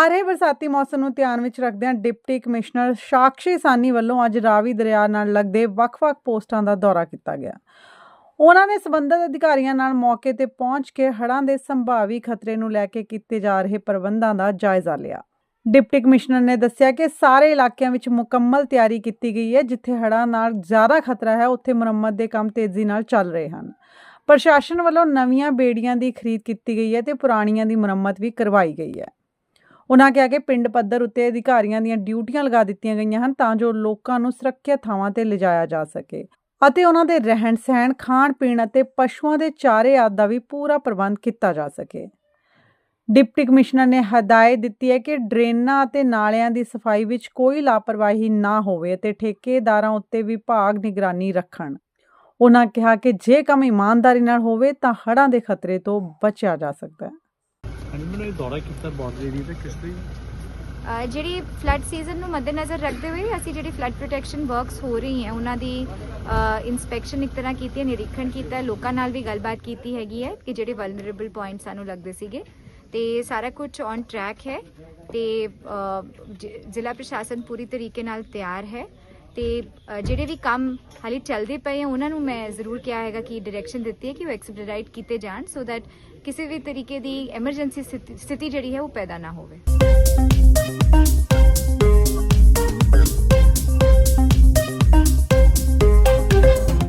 ਆ ਰਹੇ ਬਰਸਾਤੀ ਮੌਸਮ ਨੂੰ ਧਿਆਨ ਵਿੱਚ ਰੱਖਦਿਆਂ ਡਿਪਟੀ ਕਮਿਸ਼ਨਰ ਸਾਕਸ਼ੀ ਸਾਨੀ ਵੱਲੋਂ ਅੱਜ ਰਾਵੀ ਦਰਿਆ ਨਾਲ ਲੱਗਦੇ ਵੱਖ-ਵੱਖ ਪੋਸਟਾਂ ਦਾ ਦੌਰਾ ਕੀਤਾ ਗਿਆ। ਉਹਨਾਂ ਨੇ ਸਬੰਧਤ ਅਧਿਕਾਰੀਆਂ ਨਾਲ ਮੌਕੇ ਤੇ ਪਹੁੰਚ ਕੇ ਹੜ੍ਹਾਂ ਦੇ ਸੰਭਾਵੀ ਖਤਰੇ ਨੂੰ ਲੈ ਕੇ ਕੀਤੇ ਜਾ ਰਹੇ ਪ੍ਰਬੰਧਾਂ ਦਾ ਜਾਇਜ਼ਾ ਲਿਆ। ਡਿਪਟੀ ਕਮਿਸ਼ਨਰ ਨੇ ਦੱਸਿਆ ਕਿ ਸਾਰੇ ਇਲਾਕਿਆਂ ਵਿੱਚ ਮੁਕੰਮਲ ਤਿਆਰੀ ਕੀਤੀ ਗਈ ਹੈ, ਜਿੱਥੇ ਹੜ੍ਹਾਂ ਨਾਲ ਜ਼ਿਆਦਾ ਖਤਰਾ ਹੈ, ਉੱਥੇ ਮੁਰੰਮਤ ਦੇ ਕੰਮ ਤੇਜ਼ੀ ਨਾਲ ਚੱਲ ਰਹੇ ਹਨ। ਪ੍ਰਸ਼ਾਸਨ ਵੱਲੋਂ ਨਵੀਆਂ ਬੇੜੀਆਂ ਦੀ ਖਰੀਦ ਕੀਤੀ ਗਈ ਹੈ ਤੇ ਪੁਰਾਣੀਆਂ ਦੀ ਮੁਰੰਮਤ ਵੀ ਕਰਵਾਈ ਗਈ ਹੈ। ਉਨ੍ਹਾਂ ਕਿਹਾ ਕਿ ਪਿੰਡ ਪੱਧਰ ਉੱਤੇ ਅਧਿਕਾਰੀਆਂ ਦੀਆਂ ਡਿਊਟੀਆਂ ਲਗਾ ਦਿੱਤੀਆਂ ਗਈਆਂ ਹਨ ਤਾਂ ਜੋ ਲੋਕਾਂ ਨੂੰ ਸੁਰੱਖਿਅਤ ਥਾਵਾਂ ਤੇ ਲਿਜਾਇਆ ਜਾ ਸਕੇ। ਅਤੇ ਉਹਨਾਂ ਦੇ ਰਹਿਣ ਸਹਿਣ, ਖਾਣ ਪੀਣ ਅਤੇ ਪਸ਼ੂਆਂ ਦੇ ਚਾਰੇ ਆਦਿ ਦਾ ਵੀ ਪੂਰਾ ਪ੍ਰਬੰਧ ਕੀਤਾ ਜਾ ਸਕੇ। ਡਿਪਟੀ ਕਮਿਸ਼ਨਰ ਨੇ ਹਦਾਇਤ ਦਿੱਤੀ ਹੈ ਕਿ ਡਰੇਨਾਂ ਅਤੇ ਨਾਲਿਆਂ ਦੀ ਸਫ਼ਾਈ ਵਿੱਚ ਕੋਈ ਲਾਪਰਵਾਹੀ ਨਾ ਹੋਵੇ ਅਤੇ ਠੇਕੇਦਾਰਾਂ ਉੱਤੇ ਵਿਭਾਗ ਨਿਗਰਾਨੀ ਰੱਖਣ। ਉਹਨਾਂ ਕਿਹਾ ਕਿ ਜੇ ਕੰਮ ਇਮਾਨਦਾਰੀ ਨਾਲ ਹੋਵੇ ਤਾਂ ਹੜ੍ਹਾਂ ਦੇ ਖਤਰੇ ਤੋਂ ਬਚਿਆ ਜਾ ਸਕਦਾ ਹੈ। ਹਾਂਜੀ ਇਹ ਦੌਰਾ ਕੀਤਾ ਬਾਰਡਰ ਏਰੀਆ ਤੇ, ਕਿਸ ਲਈ ਜਿਹੜੀ ਫਲੱਡ ਸੀਜ਼ਨ ਨੂੰ ਮੱਦੇਨਜ਼ਰ ਰੱਖਦੇ ਹੋਏ ਅਸੀਂ ਜਿਹੜੀ ਫਲੱਡ ਪ੍ਰੋਟੈਕਸ਼ਨ ਵਰਕਸ ਹੋ ਰਹੀ ਹੈ, ਉਹਨਾਂ ਦੀ ਇਨਸਪੈਕਸ਼ਨ ਇੱਕ ਤਰ੍ਹਾਂ ਕੀਤੀ ਹੈ, ਨਿਰੀਖਣ ਕੀਤਾ ਹੈ, ਲੋਕਾਂ ਨਾਲ ਵੀ ਗੱਲਬਾਤ ਕੀਤੀ ਹੈਗੀ ਹੈ ਕਿ ਜਿਹੜੇ ਵਲਨਰੇਬਲ ਪੁਆਇੰਟ ਸਾਨੂੰ ਲੱਗਦੇ ਸੀਗੇ। ਤੇ ਸਾਰਾ ਕੁਝ ਔਨ ਟਰੈਕ ਹੈ ਤੇ ਜ਼ਿਲ੍ਹਾ ਪ੍ਰਸ਼ਾਸਨ ਪੂਰੀ ਤਰੀਕੇ ਨਾਲ ਤਿਆਰ ਹੈ ਤੇ ਜਿਹੜੇ ਵੀ ਕੰਮ ਹਾਲੇ ਚੱਲਦੇ ਪਏ ਆ। ਉਹਨਾਂ ਨੂੰ ਮੈਂ ਜ਼ਰੂਰ ਕਿਹਾ ਹੈਗਾ ਕਿ ਡਾਇਰੈਕਸ਼ਨ ਦਿੱਤੀ ਹੈ ਕਿ ਉਹ ਐਕਸਪੀਡਾਈਟ ਕੀਤੇ ਜਾਣ ਸੋ ਦੈਟ ਕਿਸੇ ਵੀ ਤਰੀਕੇ ਦੀ ਐਮਰਜੈਂਸੀ ਸਥਿਤੀ ਜਿਹੜੀ ਹੈ ਉਹ ਪੈਦਾ ਨਾ ਹੋਵੇ।